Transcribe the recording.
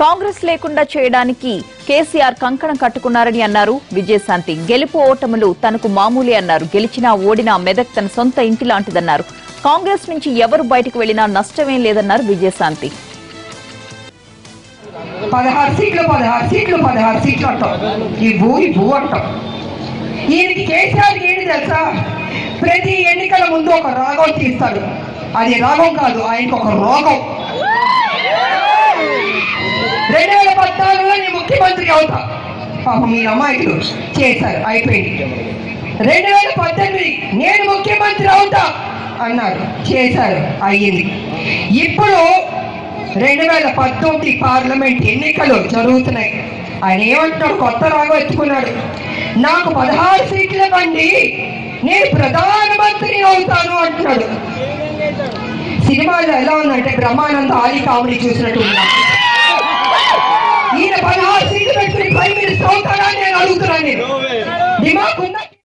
కాంగ్రెస్ లేకుండా చేయడానికి కేసీఆర్ కంకణం కట్టుకున్నారని అన్నారు. విజయశాంతి గెలుపు ఓటములు తనకు మామూలే అన్నారు. గెలిచినా ఓడినా మెదక్ తన సొంత ఇంటి లాంటిదన్నారు. కాంగ్రెస్ నుంచి ఎవరు బయటకు వెళ్ళినా నష్టమేం లేదన్నారు విజయశాంతి. పదహారు సీట్లు పదహారు సీట్లు పదహారు సీట్లు అంటాం. ఈ భూ ఈ భూ అంటాం. ఈయనకి కేసీఆర్ ఏంటి తెలుసా? ప్రతి ఎన్నికల ముందు ఒక రాగం తీస్తాడు. అది రాగం కాదు ఆయనకు ఒక రోగం రెండు వేల పద్నాలుగులో నేను ముఖ్యమంత్రి అవుతా. పాపం మీ అమ్మాయిలు చేశారు అయిపోయింది. రెండు వేల పద్దెనిమిది నేను ముఖ్యమంత్రి అవుతా అన్నారు చేశారు అయ్యింది. ఇప్పుడు రెండు వేల పంతొమ్మిది పార్లమెంట్ ఎన్నికలు జరుగుతున్నాయి. ఆయన ఏమంటున్నాడు? కొత్త రాగం ఎత్తుకున్నాడు. నాకు పదహారు సీట్లు ఇవ్వండి నేను ప్రధానమంత్రి అవుతాను అంటున్నాడు. సినిమాలో ఎలా ఉందంటే బ్రహ్మానంద ఆలి కామెడీ చూసినట్టు ఉంది మీ పై మీరు చదువుతారా నేను అడుగుతున్నాను నేను